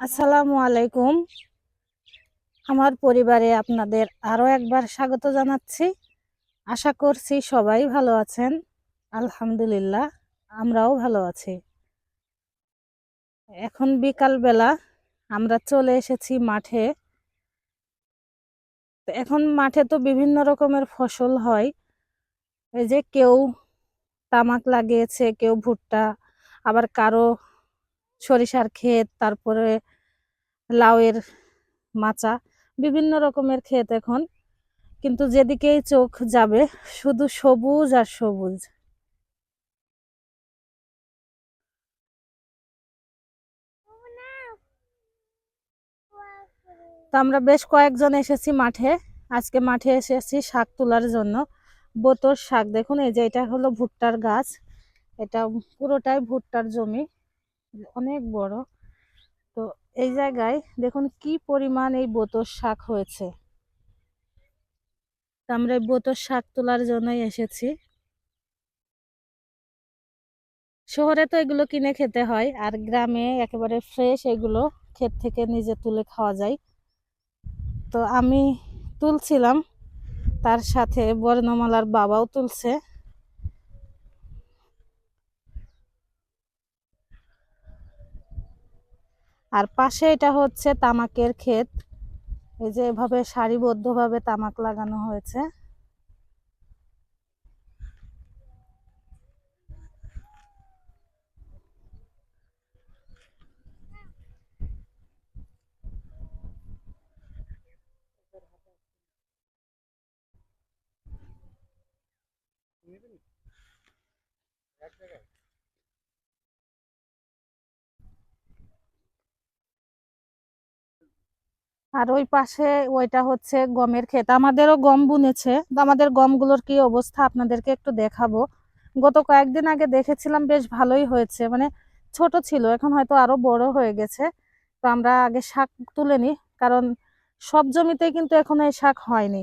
আসসালামু আলাইকুম। আমার পরিবারে আপনাদের আরও একবার স্বাগত জানাচ্ছি। আশা করছি সবাই ভালো আছেন। আলহামদুলিল্লাহ, আমরাও ভালো আছি। এখন বিকাল বেলা আমরা চলে এসেছি মাঠে। এখন মাঠে তো বিভিন্ন রকমের ফসল হয়। এই যে কেউ তামাক লাগিয়েছে, কেউ ভুট্টা, আবার কারও সরিষার ক্ষেত, তারপরে লাউয়ের মাচা, বিভিন্ন রকমের ক্ষেত এখন। কিন্তু যেদিকেই চোখ যাবে, শুধু সবুজ আর সবুজ। তো আমরা বেশ কয়েকজন এসেছি মাঠে। আজকে মাঠে এসেছি শাক তোলার জন্য। বোতর শাক, দেখুন, এই যে এটা হলো ভুট্টার গাছ। এটা পুরোটাই ভুট্টার জমি। অনেক বড়। তো এই জায়গায় দেখুন কি পরিমাণ এই বোতর শাক হয়েছে। আমরা এই বোতর শাক তোলার জন্যই এসেছি। শহরে তো এগুলো কিনে খেতে হয়, আর গ্রামে একেবারে ফ্রেশ এগুলো ক্ষেত থেকে নিজে তুলে খাওয়া যায়। তো আমি তুলছিলাম, তার সাথে বর্ণমালার বাবাও তুলছে। আর পাশে এটা হচ্ছে তামাকের ক্ষেত। এই যে এভাবে সারিবদ্ধভাবে তামাক লাগানো হয়েছে। আর ওই পাশে ওইটা হচ্ছে গমের ক্ষেত। আমাদেরও গম বুনেছে। আমাদের গমগুলোর কি অবস্থা আপনাদেরকে একটু দেখাবো। গত কয়েকদিন আগে দেখেছিলাম বেশ ভালোই হয়েছে। মানে ছোট ছিল, এখন হয়তো আরও বড় হয়ে গেছে। তো আমরা আগে শাক তুলে নিই, কারণ সব জমিতে কিন্তু এখন এই শাক হয়নি।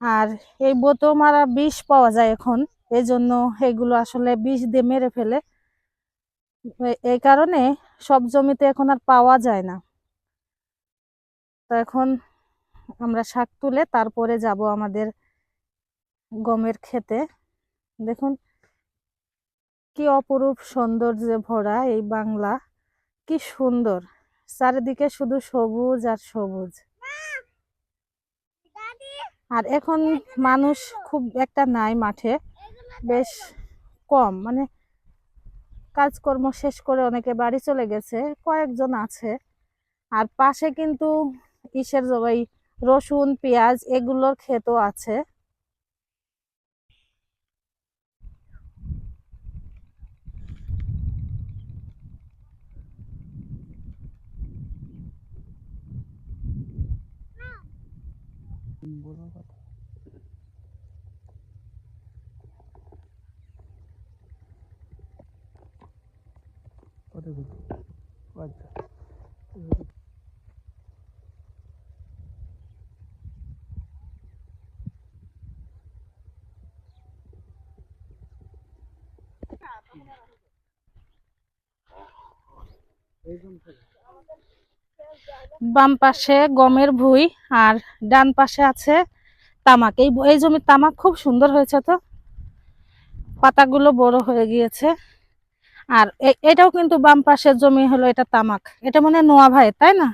আর এই বোতো মারা বিষ পাওয়া যায় এখন। এই জন্য এগুলো আসলে বিষ দিয়ে মেরে ফেলে। এই কারণে সব জমিতে এখন আর পাওয়া যায় না। তো এখন আমরা শাক তুলে তারপরে যাব আমাদের গমের ক্ষেতে। দেখুন, কি অপরূপ সৌন্দর্যে ভরা এই বাংলা। কি সুন্দর। চারিদিকে শুধু সবুজ আর সবুজ। আর এখন মানুষ খুব একটা নাই মাঠে, বেশ কম। মানে কাজকর্ম শেষ করে অনেকে বাড়ি চলে গেছে, কয়েকজন আছে। আর পাশে কিন্তু ইসের জবাই? রসুন পেঁয়াজ এগুলোর ক্ষেতও আছে। আচ্ছা। বাম পাশে গমের ভুঁই আর ডান পাশে আছে তামাক। এই এই জমির তামাক খুব সুন্দর হয়েছে তো। পাতাগুলো বড় হয়ে গিয়েছে। আর এটাও কিন্তু বাম পাশের জমি হলো এটা তামাক। এটা মনে নোয়া ভাই, তাই না?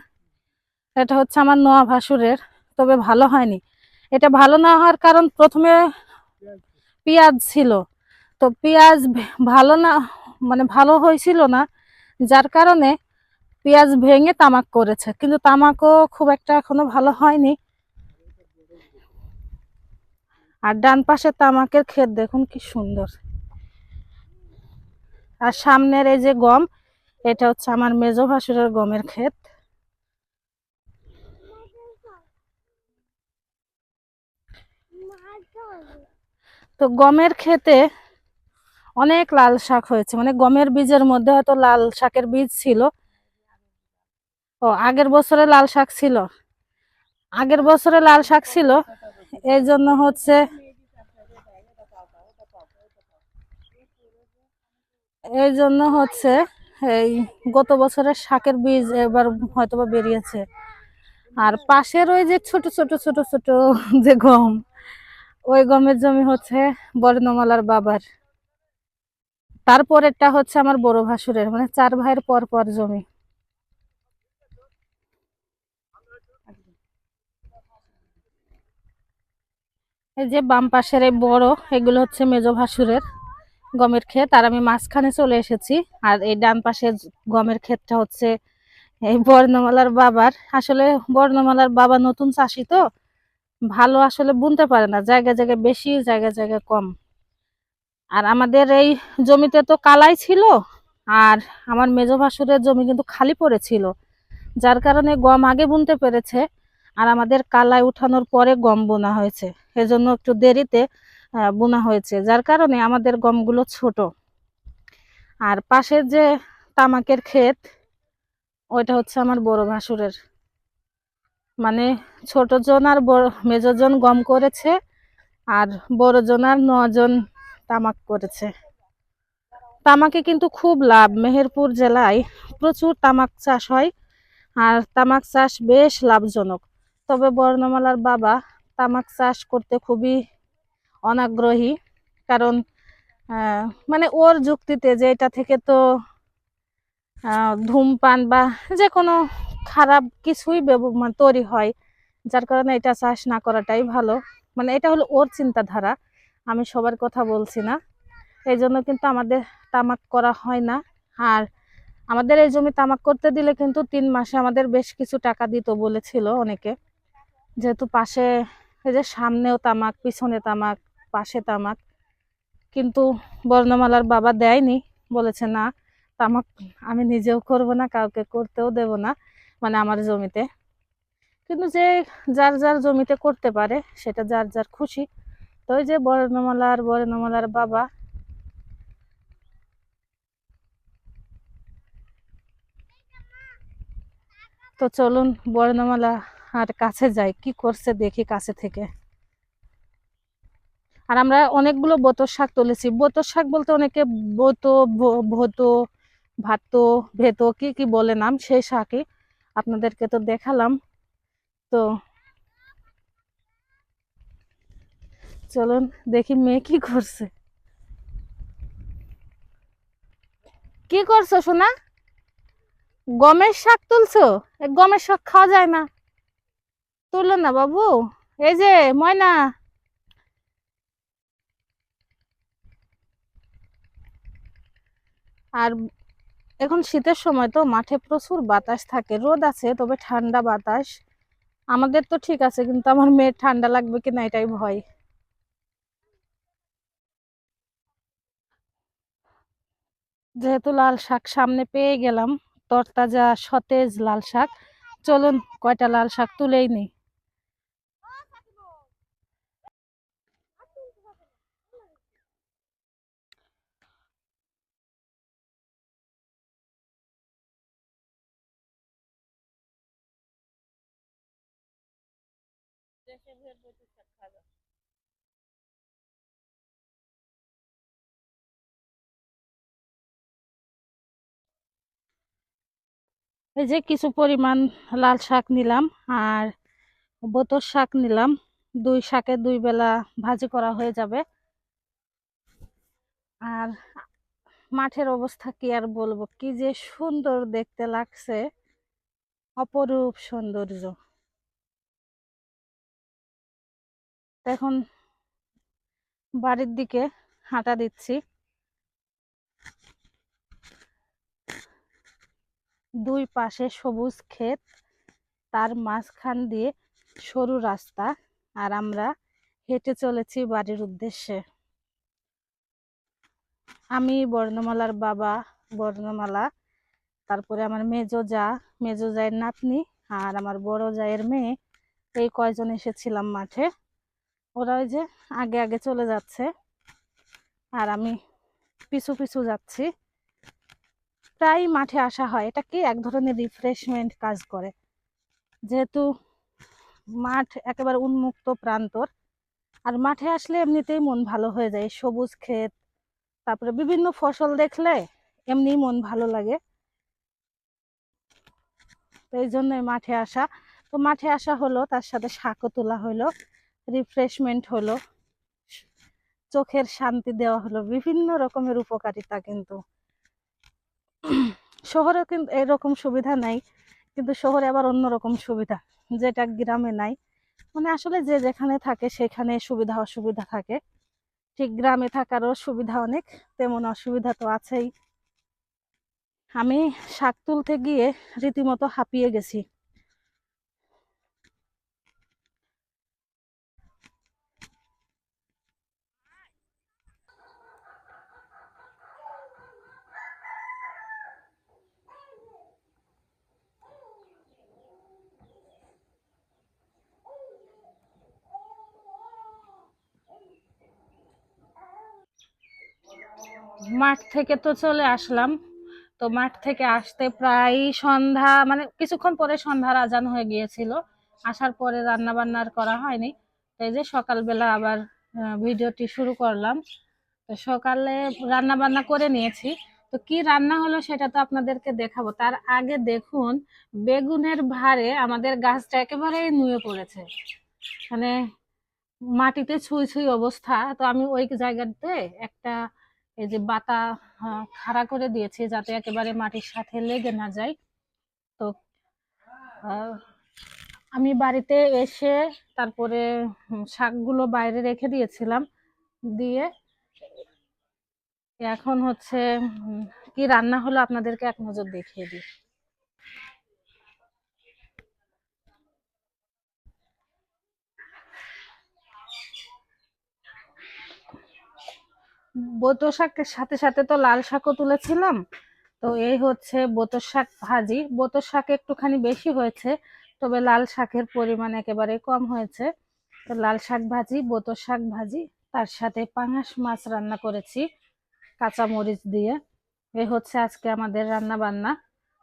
এটা হচ্ছে আমার নোয়া ভাসুরের, তবে ভালো হয়নি। এটা ভালো না হওয়ার কারণ প্রথমে পেঁয়াজ ছিল। তো পেঁয়াজ ভালো না মানে ভালো হয়েছিল না, যার কারণে পেঁয়াজ ভেঙে তামাক করেছে, কিন্তু তামাকও খুব একটা এখনও ভালো হয়নি। আর ডান পাশে তামাকের ক্ষেত দেখুন কি সুন্দর। আর সামনের এই যে গম, এটা হচ্ছে আমার মেজো ভাসুরের গমের ক্ষেত। তো গমের ক্ষেতে অনেক লাল শাক হয়েছে মানে গমের বীজের মধ্যে হয়তো লাল শাকের বীজ ছিল ও, আগের বছরে লাল শাক ছিল। আগের বছরে লাল শাক ছিল। এই জন্য হচ্ছে এই জন্য হচ্ছে এই গত বছরের শাকের বীজ এবার হয়তোবা বেরিয়েছে। আর পাশের ওই যে ছোট ছোট ছোট ছোট যে গম, ওই গমের জমি হচ্ছে বর্ণমালার বাবার। তারপরেরটা হচ্ছে আমার বড় ভাসুরের মানে চার ভাইয়ের পর পর জমি। এই যে বাম পাশের এই বড়, এগুলো হচ্ছে মেজ ভাসুরের গমের ক্ষেত। আর আমি মাঝখানে চলে এসেছি, আর এই ডান পাশের গমের ক্ষেতটা হচ্ছে এই বর্ণমালার বাবার। আসলে বর্ণমালার বাবা নতুন চাষি তো, ভালো আসলে বুনতে পারে না জায়গা জায়গায় বেশি জায়গা জায়গায় কম। আর আমাদের এই জমিতে তো কালাই ছিল, আর আমার মেজ ভাসুরের জমি কিন্তু খালি পড়েছিল, যার কারণে গম আগে বুনতে পেরেছে। আর আমাদের কালাই উঠানোর পরে গম বোনা হয়েছে। এজন্য একটু দেরিতে বোনা হয়েছে। যার কারণে আমাদের গমগুলো ছোট। আর পাশের যে তামাকের ক্ষেত, ওইটা হচ্ছে আমার বড় ভাসুরের। মানে ছোট জন আর বড় মেজজন গম করেছে আর বড় জন আর নজন তামাক করেছে। তামাকে কিন্তু খুব লাভ। মেহেরপুর জেলায় প্রচুর তামাক চাষ হয় আর তামাক চাষ বেশ লাভজনক। তবে বর্ণমালার বাবা তামাক চাষ করতে খুবই অনাগ্রহী, কারণ মানে ওর যুক্তিতে যে এটা থেকে তো ধূমপান বা যে কোনো খারাপ কিছুই তৈরি হয়, যার কারণে এটা চাষ না করাটাই ভালো। মানে এটা হলো ওর চিন্তাধারা, আমি সবার কথা বলছি না। এই জন্য কিন্তু আমাদের তামাক করা হয় না। আর আমাদের এই জমি তামাক করতে দিলে কিন্তু তিন মাসে আমাদের বেশ কিছু টাকা দিত বলেছিল অনেকে। যেহেতু পাশে এই যে সামনেও তামাক, পিছনে তামাক, পাশে তামাক। কিন্তু বর্ণমালার বাবা দেয়নি, বলেছে, না, তামাক আমি নিজেও করব না, কাউকে করতেও দেব না মানে আমার জমিতে। কিন্তু যে যার যার জমিতে করতে পারে, সেটা যার যার খুশি। তো ওই যে বর্ণমালার বর্ণমালার বাবা তো চলুন বর্ণমালা আর কাছে যাই, কি করছে দেখি কাছে থেকে। আর আমরা অনেকগুলো বোতর শাক তুলেছি। বোতর শাক বলতে অনেকে বোতো ভতো, ভাতো, ভেতো, কি কি বলে নাম, সেই শাকই আপনাদেরকে তো দেখালাম। তো চলুন দেখি মেয়ে কি করছে। কি করছ সোনা? গমের শাক তুলছো? গমের শাক খাওয়া যায় না। তুলো না বাবু? এই যে, ময়না। আর এখন শীতের সময় তো মাঠে প্রচুর বাতাস থাকে, রোদ আছে, তবে ঠান্ডা বাতাস। আমাদের তো ঠিক আছে, কিন্তু আমার মেয়ের ঠান্ডা লাগবে কিনা এটাই ভয়। যেহেতু লাল শাক সামনে পেয়ে গেলাম, তরতাজা সতেজ লাল শাক, চলুন কয়টা লাল শাক তুলেই নিই। এই যে কিছু পরিমাণ লাল শাক নিলাম আর বোতর শাক নিলাম। দুই শাকে দুই বেলা ভাজি করা হয়ে যাবে। আর মাঠের অবস্থা কি আর বলব? কি যে সুন্দর দেখতে লাগছে। অপরূপ সৌন্দর্য। এখন বাড়ির দিকে হাঁটা দিচ্ছি। দুই পাশে সবুজ ক্ষেত, তার মাঝখান দিয়ে সরু রাস্তা, আর আমরা হেঁটে চলেছি বাড়ির উদ্দেশ্যে। আমি, বর্ণমালার বাবা, বর্ণমালা, তারপরে আমার মেজো যা, মেজো জায়ের নাতনি, আর আমার বড় জায়ের মেয়ে, এই কয়জন এসেছিলাম মাঠে। ওরা ওই যে আগে আগে চলে যাচ্ছে। আর আমি পিছু পিছু যাচ্ছি। প্রায় মাঠে আসা হয়। এটা কি? এক ধরনের রিফ্রেশমেন্ট কাজ করে। যেহেতু মাঠ একেবারে উন্মুক্ত প্রান্তর, আর মাঠে আসলে এমনিতেই মন ভালো হয়ে যায়। সবুজ ক্ষেত, তারপরে বিভিন্ন ফসল দেখলে এমনিই মন ভালো লাগে। তো এই জন্যই মাঠে আসা। তো মাঠে আসা হলো, তার সাথে শাকও তোলা হলো। রিফ্রেশমেন্ট হলো। চোখের শান্তি দেওয়া হলো। বিভিন্ন রকমের উপকারিতা কিন্তু। শহরে কিন্তু এরকম সুবিধা নাই, কিন্তু শহরে আবার অন্যরকম সুবিধা, যেটা গ্রামে নাই। মানে আসলে যে যেখানে থাকে সেখানে সুবিধা অসুবিধা থাকে। ঠিক গ্রামে থাকারও সুবিধা অনেক, তেমন অসুবিধা তো আছেই। আমি শাক তুলতে গিয়ে রীতিমতো হাঁপিয়ে গেছি। মাঠ থেকে তো চলে আসলাম। তো মাঠ থেকে আসতে প্রায় সন্ধ্যা মানে কিছুক্ষণ পরে সন্ধ্যার আজান হয়ে গিয়েছিল। আসার পরে রান্না বান্না আর করা হয়নি। তো এই যে সকালবেলা আবার ভিডিওটি শুরু করলাম। তো সকালে রান্না বান্না করে নিয়েছি। তো কি রান্না হলো সেটা তো আপনাদেরকে দেখাবো। তার আগে দেখুন, বেগুনের ভারে আমাদের গাছটা একেবারেই নুয়ে পড়েছে। মানে মাটিতে ছুঁই ছুঁই অবস্থা। তো আমি ওই জায়গাতে একটা এই যে বাতা খাড়া করে দিয়েছি যাতে একেবারে মাটির সাথে লেগে না যায়। তো আমি বাড়িতে এসে তারপরে শাকগুলো বাইরে রেখে দিয়েছিলাম। দিয়ে এখন হচ্ছে কি রান্না হলো আপনাদেরকে এক নজর দেখিয়ে দিই। বোতো শাকের সাথে সাথে তো লাল শাকও তুলেছিলাম। তো এই হচ্ছে বোতো শাক ভাজি। বোতো শাক একটুখানি বেশি হয়েছে, তবে লাল শাকের পরিমাণ একেবারে কম হয়েছে। তো লাল শাক ভাজি বোতো শাক ভাজি, তার সাথে পাঙাশ মাছ রান্না করেছি কাঁচা মরিচ দিয়ে। এই হচ্ছে আজকে আমাদের রান্না বান্না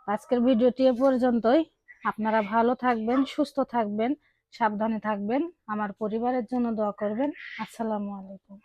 আজকের ভিডিওটি এ পর্যন্তই। আপনারা ভালো থাকবেন, সুস্থ থাকবেন, সাবধানে থাকবেন। আমার পরিবারের জন্য দোয়া করবেন। আসসালামু আলাইকুম।